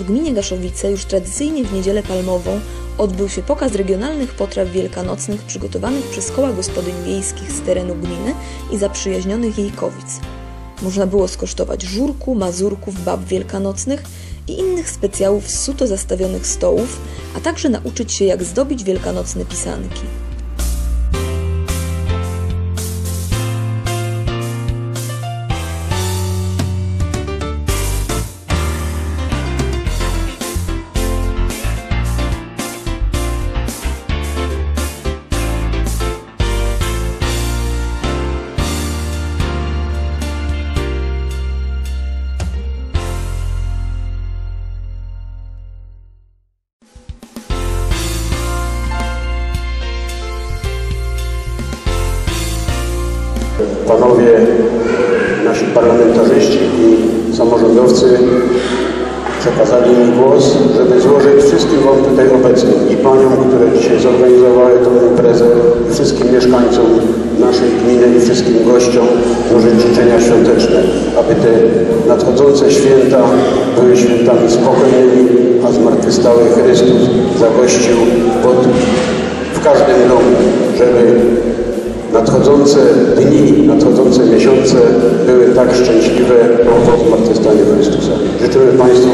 W gminie Gaszowice już tradycyjnie w niedzielę palmową odbył się pokaz regionalnych potraw wielkanocnych przygotowanych przez koła gospodyń wiejskich z terenu gminy i zaprzyjaźnionych jejkowic. Można było skosztować żurku, mazurków, bab wielkanocnych i innych specjałów z suto zastawionych stołów, a także nauczyć się jak zdobić wielkanocne pisanki. Panowie nasi parlamentarzyści i samorządowcy przekazali mi głos, żeby złożyć wszystkim wam tutaj obecnym i paniom, które dzisiaj zorganizowały tę imprezę i wszystkim mieszkańcom naszej gminy i wszystkim gościom złożyć życzenia świąteczne, aby te nadchodzące święta były świętami spokojnymi, a zmartwychwstały Chrystus zagościł pod, w każdym domu, żeby nadchodzące dni, nadchodzące miesiące były tak szczęśliwe po zmartwychwstaniu Chrystusa. Życzymy Państwu.